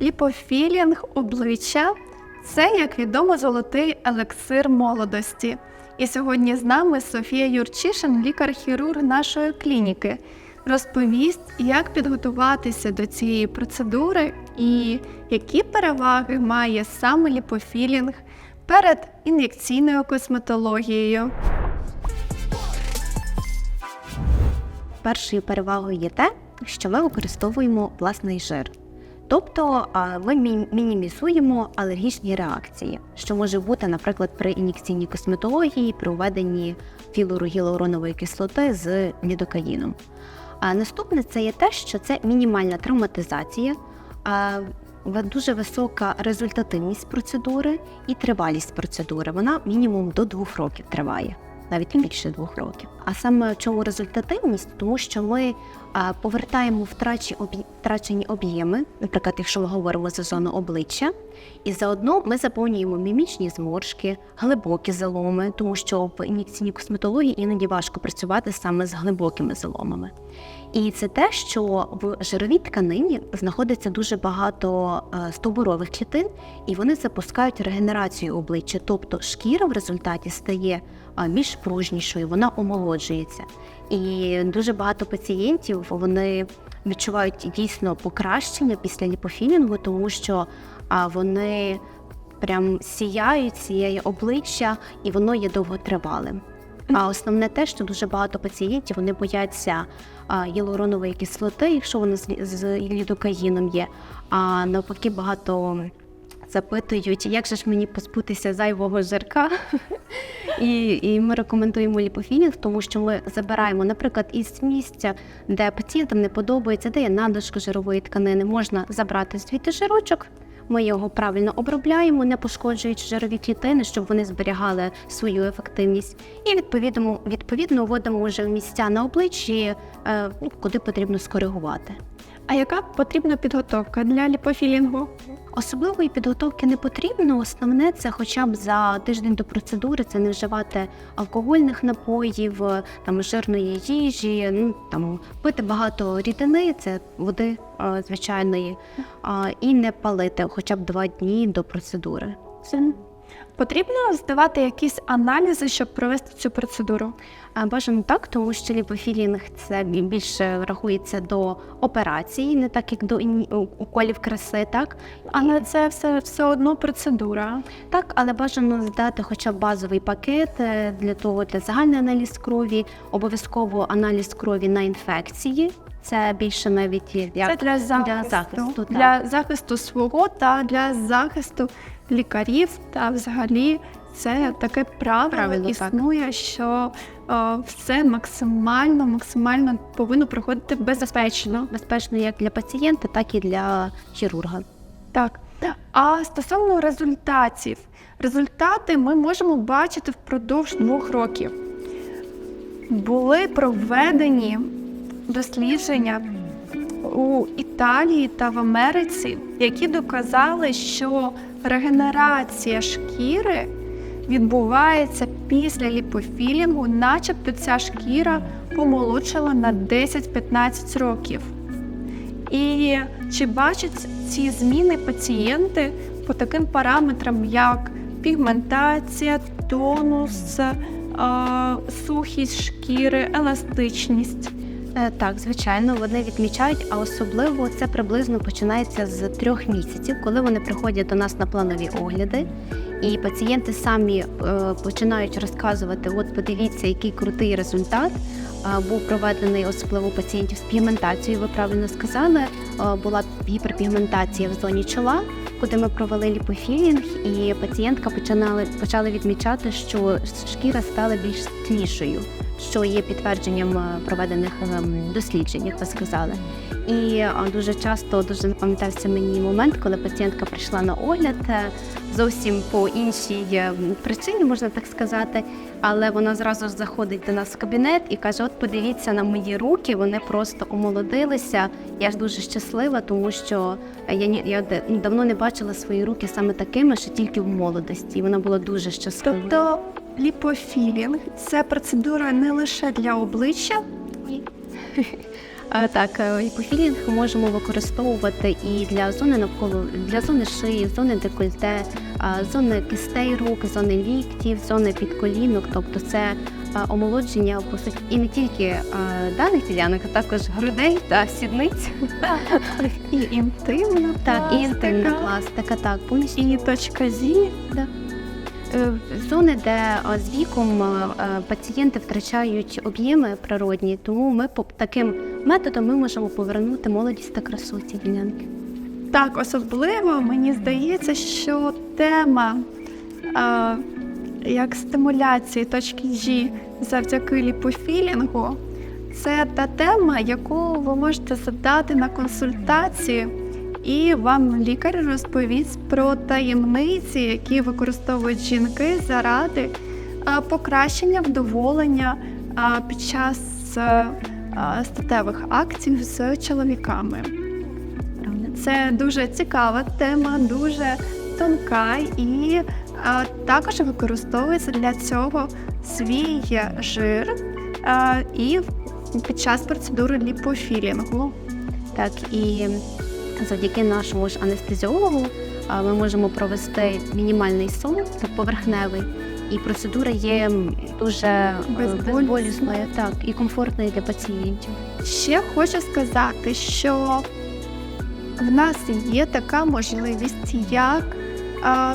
Ліпофілінг обличчя це, як відомо, золотий елексир молодості. І сьогодні з нами Софія Юрчишин, лікар-хірург нашої клініки, розповість, як підготуватися до цієї процедури і які переваги має саме ліпофілінг перед ін'єкційною косметологією. Першою перевагою є те, що ми використовуємо власний жир. Тобто ми мі- мінімізуємо алергічні реакції, що може бути, наприклад, при ін'єкційній косметології при введенні філорогіалуронової кислоти з лідокаїном. А наступне це є те, що це мінімальна травматизація, дуже висока результативність процедури і тривалість процедури. Вона мінімум до двох років триває навіть більше двох років. А саме в чому результативність? Тому що ми повертаємо втрачі втрачені об'єми, наприклад, якщо ми говоримо за зону обличчя, і заодно ми заповнюємо мімічні зморшки, глибокі заломи, тому що в ін'єкційній косметології іноді важко працювати саме з глибокими заломами. І це те, що в жировій тканині знаходиться дуже багато е, стовбурових клітин, і вони запускають регенерацію обличчя. Тобто шкіра в результаті стає більш пружнішою, вона омолоджується. І дуже багато пацієнтів вони відчувають дійсно покращення після ліпофілінгу, тому що а, вони прям сіяють, сіяє обличчя, і воно є довготривалим. А основне те, що дуже багато пацієнтів вони бояться гіалуронової кислоти, якщо вона з, лідокаїном є. А навпаки, багато запитують, як же ж мені позбутися зайвого жирка. І, і ми рекомендуємо ліпофілінг, тому що ми забираємо, наприклад, із місця, де пацієнтам не подобається, де є надлишок жирової тканини, можна забрати звідти жирочок. Ми його правильно обробляємо, не пошкоджуючи жирові клітини, щоб вони зберігали свою ефективність. І відповідно, відповідно вводимо вже в місця на обличчі, е, ну, куди потрібно скоригувати. А яка потрібна підготовка для ліпофілінгу? Особливої підготовки не потрібно. Основне це хоча б за тиждень до процедури це не вживати алкогольних напоїв, там жирної їжі, ну там пити багато рідини, це води звичайної, і не палити хоча б два дні до процедури. Потрібно здавати якісь аналізи, щоб провести цю процедуру. А Бажано так, тому що ліпофілінг це більше рахується до операції, не так як до іні- уколів краси, так Але це все, все одно процедура. Так, але бажано здати хоча б базовий пакет е, для того, для загальний аналіз крові, обов'язково аналіз крові на інфекції. Це більше навіть як Це для захисту, для захисту, так. для захисту свого та для захисту лікарів. Та взагалі це таке правило Правильно, так. існує, що е, все максимально, максимально повинно проходити безпечно. безпечно як для пацієнта, так і для хірурга. Так. А стосовно результатів, результати ми можемо бачити впродовж двох років. Були проведені дослідження у Італії та в Америці, які доказали, що регенерація шкіри відбувається після ліпофілінгу, начебто ця шкіра помолодшала на 10-15 років. І чи бачать ці зміни пацієнти по таким параметрам, як пігментація, тонус, сухість шкіри, еластичність? Е, Так, звичайно, вони відмічають, а особливо це приблизно починається з трьох місяців, коли вони приходять до нас на планові огляди. І пацієнти самі е, починають розказувати: от подивіться, який крутий результат. Був проведений особливо у пацієнтів з пігментацією. Ви правильно сказали, була гіперпігментація в зоні чола, куди ми провели ліпофілінг, і пацієнтка починали почали відмічати, що шкіра стала більш світлішою, що є підтвердженням е, проведених ем, досліджень, як ви сказали. І е, дуже часто дуже запам'ятався мені момент, коли пацієнтка прийшла на огляд е, зовсім по іншій е, причині, можна так сказати. Але вона зразу ж заходить до нас в кабінет і каже: От подивіться на мої руки, вони просто омолодилися. Я ж дуже щаслива, тому що я я ну, давно не бачила свої руки саме такими, що тільки в молодості. І вона була дуже щаслива. Тобто ліпофілінг це процедура не лише для обличчя, Е, Так, е, ліпофілінг можемо використовувати і для зони навколо для зони шиї, зони декольте, зони кистей рук, зони ліктів, зони підколінок. Тобто це омолодження по суті і не тільки даних ділянок, а також грудей та сідниць. І інтимна Так, і інтимна пластика, так, повністю. і точка зі. Е, Зони, де е, з віком е, е, пацієнти втрачають об'єми природні, тому ми по таким методом ми можемо повернути молодість та красу ці ділянки. Так, особливо мені здається, що тема а, як стимуляції точки G завдяки ліпофілінгу це та тема, яку ви можете задати на консультації, і вам лікар розповість про таємниці, які використовують жінки заради покращення вдоволення під час а, статевих актів з чоловіками. Це дуже цікава тема, дуже тонка і також використовується для цього свій жир і під час процедури ліпофілінгу. Так, і завдяки нашому ж анестезіологу ми можемо провести мінімальний сон, поверхневий, і процедура є дуже е, безболісною так, і комфортною для пацієнтів. Ще хочу сказати, що в нас є така можливість, як а,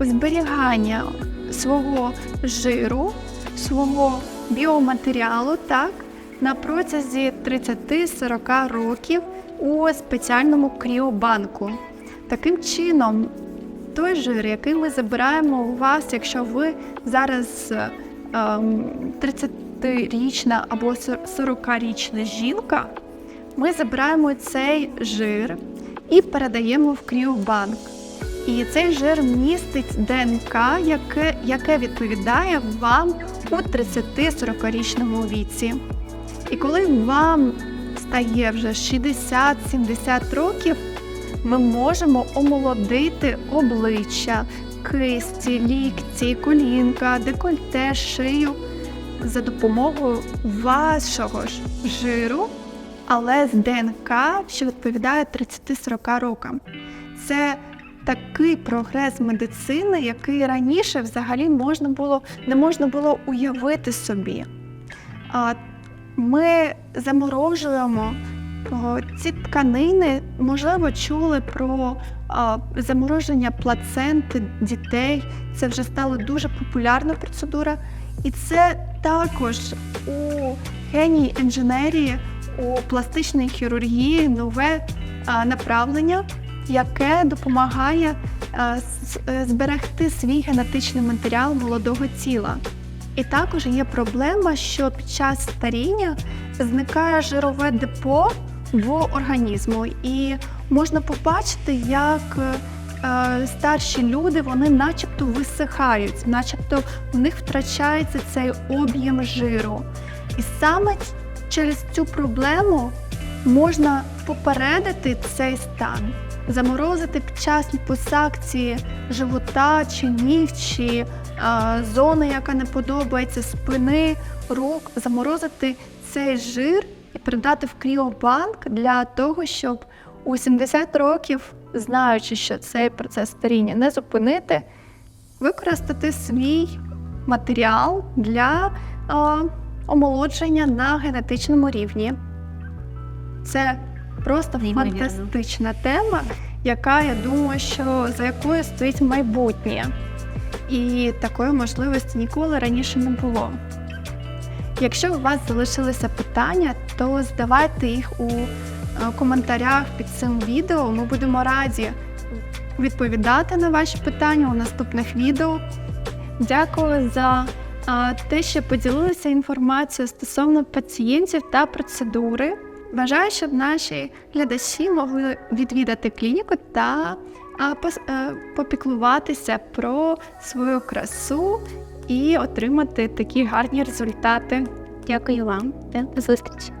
зберігання свого жиру, свого біоматеріалу так, на протязі 30-40 років у спеціальному кріобанку. Таким чином, той жир, який ми забираємо у вас, якщо ви зараз е, ем, 30-річна або 40-річна жінка, ми забираємо цей жир і передаємо в кріобанк. І цей жир містить ДНК, яке, яке відповідає вам у 30-40-річному віці. І коли вам стає вже 60-70 років, ми можемо омолодити обличчя, кисті, лікті, колінка, декольте, шию за допомогою вашого ж жиру, але з ДНК, що відповідає 30-40 рокам. Це такий прогрес медицини, який раніше взагалі можна було, не можна було уявити собі. А Ми заморожуємо ці тканини, можливо, чули про замороження плаценти дітей. Це вже стала дуже популярна процедура. І це також у генії інженерії, у пластичній хірургії нове направлення, яке допомагає зберегти свій генетичний матеріал молодого тіла. І також є проблема, що під час старіння зникає жирове депо в організму, і можна побачити, як е, старші люди вони начебто висихають, начебто в них втрачається цей об'єм жиру. І саме через цю проблему можна попередити цей стан, заморозити під час ліпосакції живота чи ніг, чи зони, яка не подобається, спини, рук, заморозити цей жир і передати в кріобанк для того, щоб у 70 років, знаючи, що цей процес старіння не зупинити, використати свій матеріал для а, омолодження на генетичному рівні. Це просто Неймовірно. фантастична тема, яка я думаю, що за якою стоїть майбутнє. І такої можливості ніколи раніше не було. Якщо у вас залишилися питання, то задавайте їх у е, коментарях під цим відео. Ми будемо раді відповідати на ваші питання у наступних відео. Дякую за е, те, що поділилися інформацією стосовно пацієнтів та процедури. Бажаю, щоб наші глядачі могли відвідати клініку та а, е, попіклуватися про свою красу і отримати такі гарні результати. Дякую вам. До зустрічі.